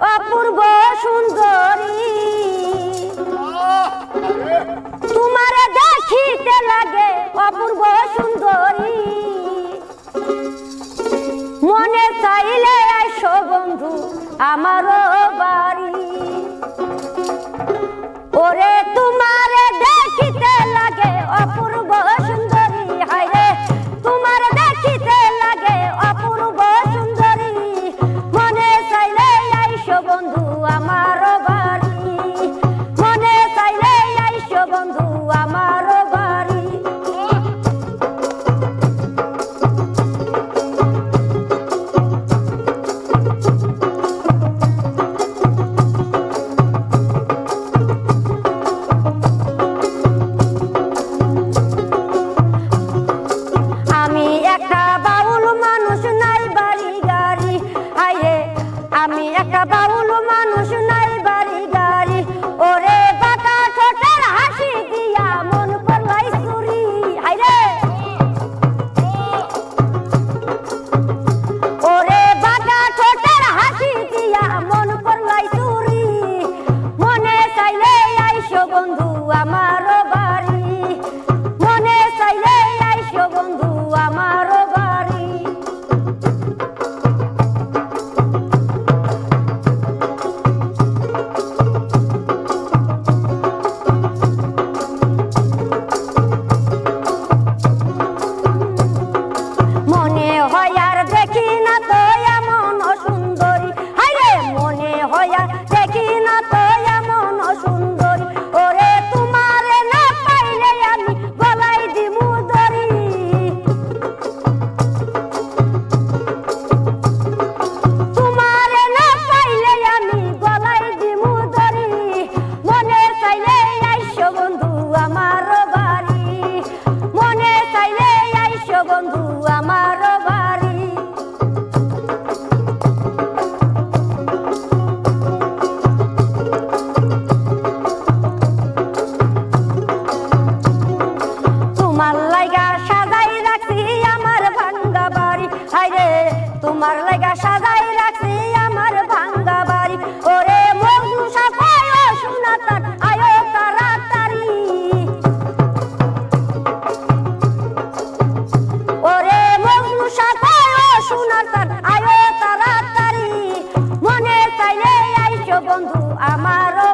অপূর্ব সুন্দরী। তোমার দেখিতে লাগে অপূর্ব সুন্দরী। মনে চাইলে এসো বন্ধু, আমারও বাড়ি। ওরে তোমার 哎呀 সাজাই রাখছি আমার ভাঙ্গা বাড়ি। ওরে মধু সাফাই ও সোনা তার, আয়ো তাড়াতাড়ি। ওরে মধু সাফাই ও সোনা তার, আয়ো তাড়াতাড়ি। মনে চাইলে আইছো বন্ধু, আমারও